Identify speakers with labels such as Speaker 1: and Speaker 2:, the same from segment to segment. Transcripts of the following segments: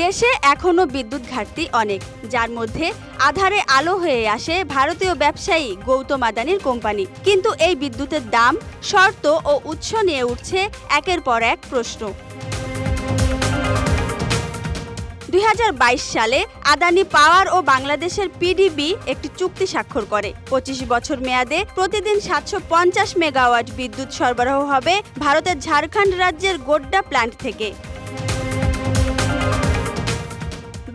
Speaker 1: দেশে এখনও বিদ্যুৎ ঘাটতি অনেক, যার মধ্যে আধারে আলো হয়ে আসে ভারতীয় ব্যবসায়ী গৌতম আদানির কোম্পানি। কিন্তু এই বিদ্যুতের দাম, শর্ত ও উৎস নিয়ে উঠছে একের পর এক প্রশ্ন। দুই হাজার বাইশ সালে আদানি পাওয়ার ও বাংলাদেশের পিডিবি একটি চুক্তি স্বাক্ষর করে। পঁচিশ বছর মেয়াদে প্রতিদিন সাতশো পঞ্চাশ মেগাওয়াট বিদ্যুৎ সরবরাহ হবে ভারতের ঝাড়খণ্ড রাজ্যের গোড্ডা প্ল্যান্ট থেকে।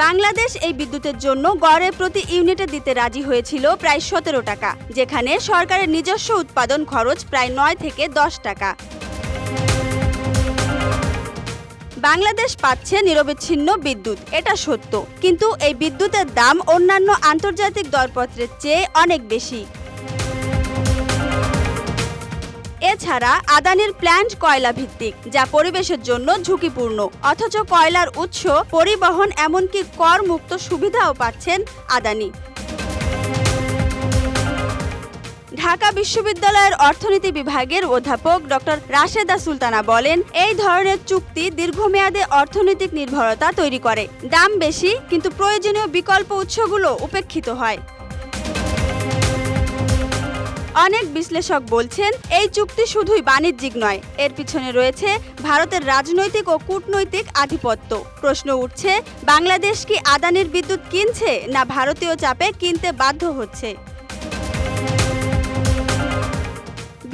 Speaker 1: বাংলাদেশ এই বিদ্যুতের জন্য গড়ে প্রতি ইউনিটে দিতে রাজি হয়েছিল প্রায় সতেরো টাকা, যেখানে সরকারের নিজস্ব উৎপাদন খরচ প্রায় নয় থেকে দশ টাকা। বাংলাদেশ পাচ্ছে নিরবিচ্ছিন্ন বিদ্যুৎ, এটা সত্য। কিন্তু এই বিদ্যুতের দাম অন্যান্য আন্তর্জাতিক দরপত্রের চেয়ে অনেক বেশি। এছাড়া আদানির প্ল্যান্ট কয়লা ভিত্তিক যা পরিবেশের জন্য ঝুঁকিপূর্ণ। অথচ কয়লার উৎস পরিবহন এমনকি কর মুক্ত সুবিধাও পাচ্ছেন আদানি। ঢাকা বিশ্ববিদ্যালয়ের অর্থনীতি বিভাগের অধ্যাপক ডক্টর রাশেদা সুলতানা বলেন, এই ধরনের চুক্তি দীর্ঘমেয়াদে অর্থনৈতিক নির্ভরতা তৈরি করে। দাম বেশি, কিন্তু প্রয়োজনীয় বিকল্প উৎসগুলো উপেক্ষিত হয়। অনেক বিশ্লেষক বলছেন, এই চুক্তি শুধুই বাণিজ্যিক নয়, এর পিছনে রয়েছে ভারতের রাজনৈতিক ও কূটনৈতিক আধিপত্য। প্রশ্ন উঠছে, বাংলাদেশ কি আদানির বিদ্যুৎ কিনছে না ভারতীয় চাপে কিনতে বাধ্য হচ্ছে?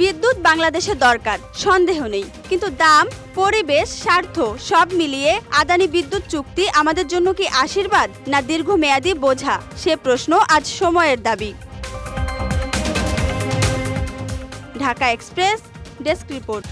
Speaker 1: বিদ্যুৎ বাংলাদেশের দরকার, সন্দেহ নেই, কিন্তু দাম, পরিবেশ, স্বার্থ, সব মিলিয়ে আদানি বিদ্যুৎ চুক্তি আমাদের জন্য কি আশীর্বাদ না দীর্ঘমেয়াদী বোঝা? সে প্রশ্ন আজ সময়ের দাবি। Dhaka express desk report